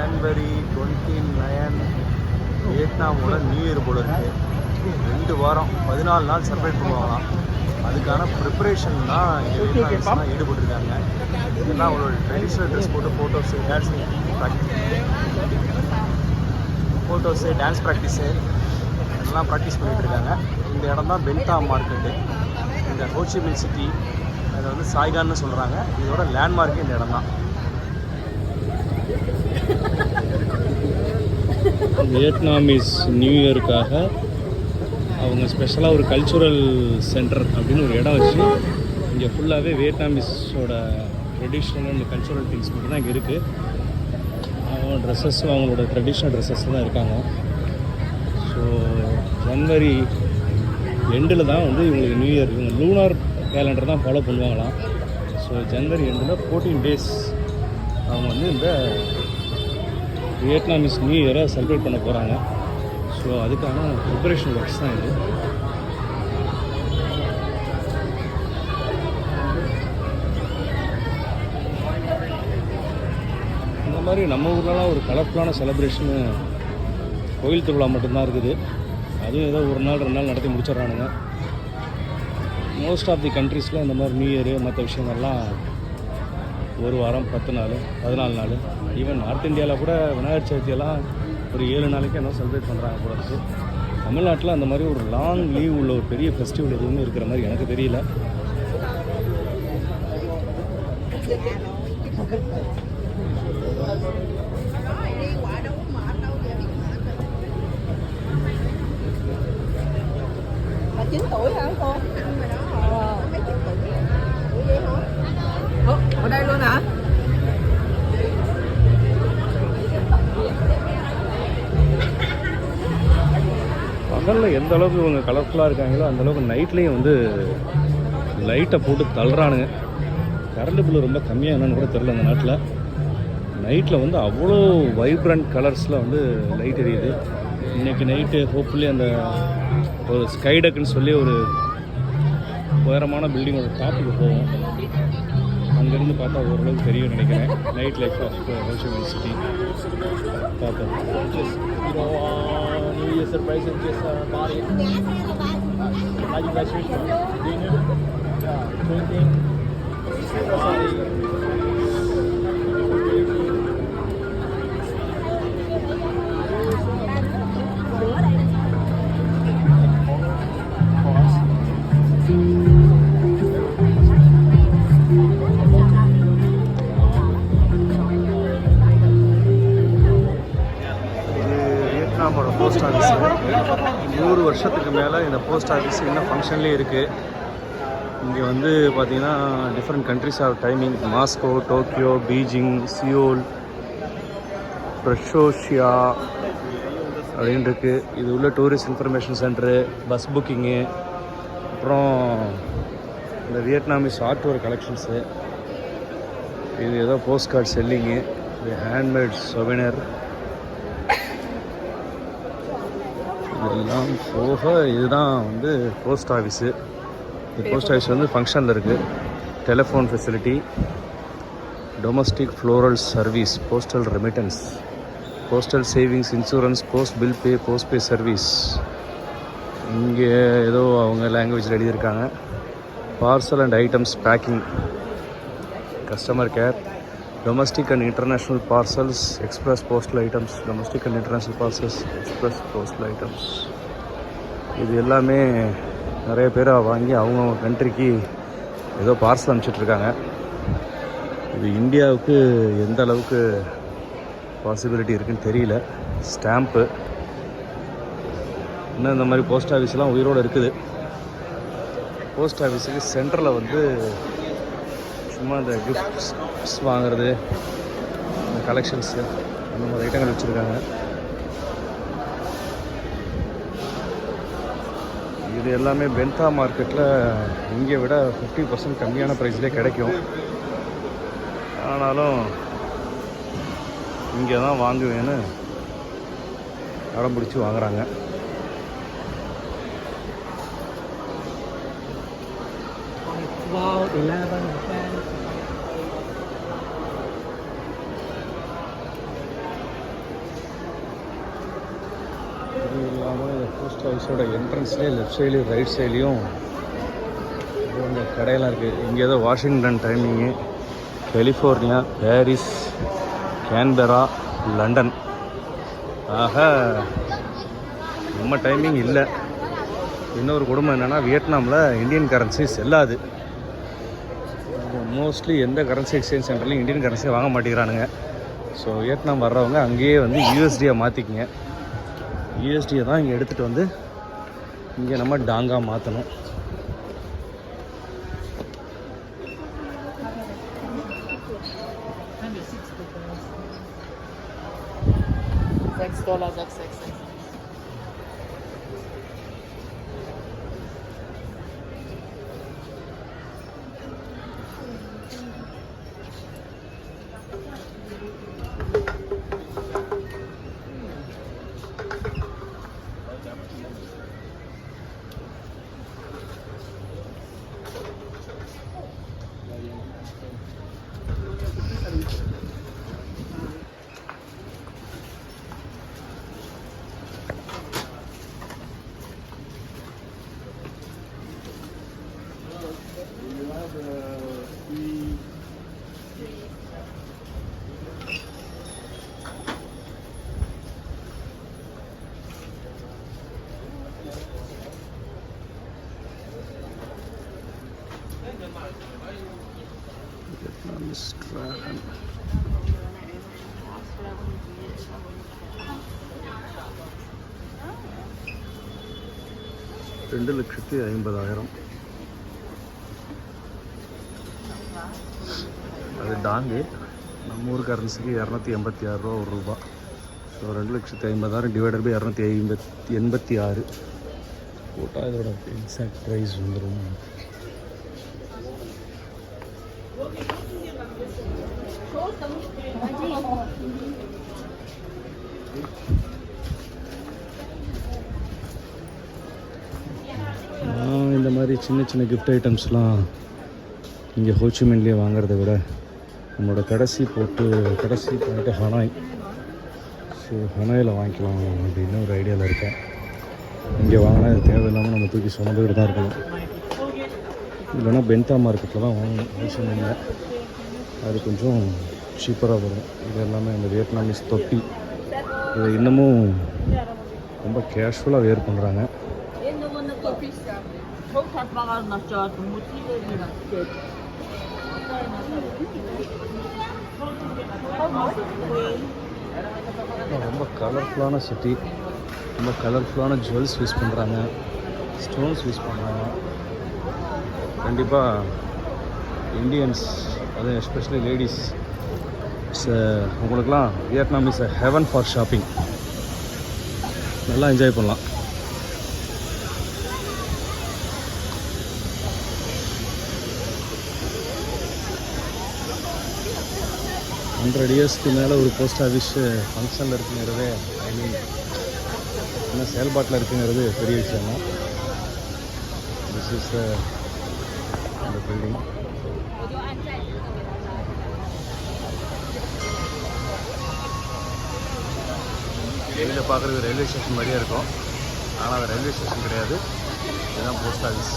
January twenty nine வியட்நாமோட new year போல இருக்கு. ரெண்டு வாரம் பதினாலு நாள் செலிப்ரேட் பண்ணுவாங்களாம். அதுக்கான ப்ரிப்பரேஷன் தான் இங்கே வியட்நாமிஸ்லாம் ஈடுபட்டிருக்காங்க. இதெல்லாம் அவங்களோட ட்ரெடிஷ்னல் ட்ரெஸ் போட்டு photos dance practice photos dance practice எல்லாம் ப்ராக்டிஸ் பண்ணிட்டு இருக்காங்க. இந்த இடம் தான் பென்டா மார்க்கெட்டு இந்த ஹோச்சிமின் சிட்டி அதை வந்து சாய்கான்னு சொல்கிறாங்க இதோட லேண்ட்மார்க்கு இந்த இடம் தான். வியட்நாமீஸ் நியூ இயருக்காக அவங்க ஸ்பெஷலாக ஒரு கல்ச்சுரல் சென்டர் அப்படின்னு ஒரு இடம் வச்சு இங்கே ஃபுல்லாகவே வியட்நாமீஸோட ட்ரெடிஷ்னல் அண்ட் கல்ச்சுரல் திங்ஸ் மட்டும் தான் இங்கே இருக்குது அவங்க ட்ரெஸ்ஸஸும் அவங்களோட ட்ரெடிஷ்னல் ட்ரெஸ்ஸஸ் தான் இருக்காங்க. ஸோ ஜனவரி எண்டில் தான் வந்து இவங்களுக்கு நியூ இயர் இவங்க லூனார் கேலண்டர் தான் ஃபாலோ பண்ணுவாங்களாம். ஸோ ஜனவரி எண்டில் ஃபோர்டீன் டேஸ் அவங்க வந்து இந்த வியட்நாமிஸ் நியூ இயரை செலிப்ரேட் பண்ண போகிறாங்க ஸோ அதுக்கான ப்ரிப்பரேஷன் ஒர்க்ஸ் தான் இது. இந்த மாதிரி நம்ம ஊர்லலாம் ஒரு கலர்ஃபுல்லான செலப்ரேஷனு கோயில் திருவிழா மட்டும்தான் இருக்குது. அதுவும் ஏதோ ஒரு நாள் ரெண்டு நாள் நடத்தி முடிச்சிடுறானுங்க. மோஸ்ட் ஆஃப் தி கண்ட்ரீஸில் இந்த மாதிரி நியூ இயரு மற்ற விஷயங்கள்லாம் ஒரு வாரம் பத்து நாள் பதினாலு நாள். ஈவன் நார்த் இந்தியாவில் கூட விநாயகர் சதுர்த்தியெல்லாம் ஒரு ஏழு நாளைக்கு என்ன செலிப்ரேட் பண்ணுறாங்க போல இருக்குது தமிழ்நாட்டில் அந்த மாதிரி ஒரு லாங் லீவ் உள்ள ஒரு பெரிய ஃபெஸ்டிவல் எதுவுமே இருக்கிற மாதிரி எனக்கு தெரியல. பகலில் எந்த அளவுக்கு இவங்க கலர்ஃபுல்லாக இருக்காங்களோ அந்த அளவுக்கு நைட்லேயும் வந்து லைட்டை போட்டு தள்ளுறானுங்க. கரண்ட் பில்லு ரொம்ப கம்மியாக என்னன்னு கூட தெரில அந்த நாட்டில். நைட்டில் வந்து அவ்வளோ வைப்ரண்ட் கலர்ஸில் வந்து லைட் எரியுது. இன்றைக்கி நைட்டு ஹோப்ஃபுல்லி அந்த ஒரு ஸ்கைடக்குன்னு சொல்லி ஒரு உயரமான பில்டிங்கோட டாப்புக்கு போவோம். அங்கேருந்து பார்த்தா ஓரளவுக்கு தெரியும் நினைக்கிறேன். Night life of wholesale city பார்த்தோம் you surprising just uh, body. it? How you guys reach Do you know? Yeah. Doing? நூறு வருஷத்துக்கு மேலே இந்த போஸ்ட் ஆஃபீஸ் இன்னும் ஃபங்க்ஷன்லேயே இருக்குது இங்கே வந்து பார்த்தீங்கன்னா different countries of timing Moscow Tokyo Beijing Seoul ப்ரஷோஷியா அப்படின்னு இருக்குது இது உள்ள tourist information centre bus booking அப்புறம் இந்த வியட்நாமிஸ் ஆர்ட் ஒரு கலெக்ஷன்ஸு இது ஏதோ போஸ்ட் கார்டு செல்லிங்கு இது ஹேண்ட்மேட் சொவினர் இதெல்லாம் போக இதுதான் வந்து போஸ்ட் ஆஃபீஸு இந்த போஸ்ட் ஆஃபீஸ் வந்து ஃபங்க்ஷனில் இருக்குது telephone facility domestic floral service postal remittance postal savings insurance post bill pay post pay service இங்கே ஏதோ அவங்க லாங்குவேஜில் எழுதியிருக்காங்க. Parcel and items packing customer care domestic and international parcels express postal items domestic and international parcels express postal items இது எல்லாமே நிறைய பேர் வாங்கி அவங்கவுங்க கண்ட்ரிக்கு ஏதோ பார்சல் அனுப்பிச்சிட்ருக்காங்க இது இந்தியாவுக்கு எந்த அளவுக்கு பாசிபிலிட்டி இருக்குன்னு தெரியல. ஸ்டாம்ப்பு இன்னும் இந்த மாதிரி போஸ்ட் ஆஃபீஸ்லாம் உயிரோடு இருக்குது. போஸ்ட் ஆஃபீஸுக்கு சென்டரில் வந்து சும்மா இந்த கிஃப்ட்ஸ் கிஃப்ட்ஸ் வாங்குறது கலெக்ஷன்ஸு அந்த மாதிரி ஐட்டங்கள் வச்சுருக்காங்க. இது எல்லாமே பென்தா மார்க்கெட்டில் இங்கே விட ஃபிஃப்டி பர்சன்ட் கம்மியான ப்ரைஸ்லேயே கிடைக்கும். ஆனாலும் இங்கே தான் வாங்குவேன்னு அடம் பிடிச்சி வாங்குகிறாங்க Wow, 11. அது இல்லாமல் இந்த போஸ்ட் ஆஃபீஸோட என்ட்ரன்ஸ்லேயே லெஃப்ட் சைட்லேயும் ரைட் சைட்லேயும் இந்த கடையெல்லாம் இருக்குது இங்கே ஏதோ Washington timing California Paris Canberra London ஆக நம்ம டைமிங் இல்லை. இன்னொரு குடும்பம் என்னென்னா வியட்நாமில் இந்தியன் கரன்சி செல்லாது. மோஸ்ட்லி எந்த கரன்சி எக்ஸ்சேஞ்ச் சென்டர்லையும் இந்தியன் கரன்சியை வாங்க மாட்டேங்கிறானுங்க. ஸோ வியட்நாம் வர்றவங்க அங்கேயே வந்து யூஎஸ்டியை மாற்றிக்கிங்க யூஎஸ்டியை தான் இங்கே எடுத்துகிட்டு வந்து இங்கே நம்ம டாங்காக மாற்றணும் $6, $6. ரெண்டு லட்சத்தி ஐம்பதாயிரம். அது டாங்கு நம்ம ஊர் கரன்சிக்கு இரநூத்தி எண்பத்தி ஆறு ரூபா ஒரு ரூபா. ஸோ ரெண்டு லட்சத்தி ஐம்பதாயிரம் டிவைடட் பை இரநூத்தி ஐம்பத்தி எண்பத்தி ஆறு. போட்டால் இதோட எக்ஸாக்ட் ப்ரைஸ் வந்துடும் Thank you. மாதிரி சின்ன சின்ன கிஃப்ட் ஐட்டம்ஸ்லாம் இங்கே ஹோச்சிமின்லேயே வாங்குறத விட நம்மளோட கடைசி போட்டு கடைசி போட்டு ஹனாய் ஸோ ஹனாயில் வாங்கிக்கலாம் அப்படின்னு ஒரு ஐடியாவில் இருக்கேன். இங்கே வாங்கினா தேவையில்லாமல் நம்ம தூக்கி சுமந்துக்கிட்டு தான் இருக்கணும். இல்லைன்னா பென்தா மார்க்கெட்டில் தான் வாங்கணும். ஹோச்சிமின்ல அது கொஞ்சம் சீப்பராக வரும். இது எல்லாமே இந்த வியட்நாமீஸ் தொப்பி இதை இன்னமும் ரொம்ப கேஷுவலாக வேர் பண்ணுறாங்க ரொம்ப கலர்ஃபுல்லான சிட்டி ரொம்ப கலர்ஃபுல்லான ஜுவல்ஸ் யூஸ் பண்ணுறாங்க ஸ்டோன்ஸ் யூஸ் பண்ணுறாங்க கண்டிப்பாக இந்தியன்ஸ் அது எஸ்பெஷலி லேடிஸ் உங்களுக்குலாம் Vietnam is a heaven for shopping நல்லா என்ஜாய் பண்ணலாம் ஹண்ட்ரட் இயர்ஸ்க்கு மேலே ஒரு போஸ்ட் ஆஃபீஸ் ஃபங்க்ஷனில் இருக்குங்கிறது ஐ மீன் இன்னும் செயல்பாட்டில் இருக்குங்கிறது பெரிய விஷயம் தான் திஸ் இஸ் அந்த பில்டிங் வெளியில் பார்க்குறது ரயில்வே ஸ்டேஷன் மாதிரியே இருக்கும். ஆனால் அது ரயில்வே ஸ்டேஷன் கிடையாது. இதுதான் போஸ்ட் ஆஃபீஸ்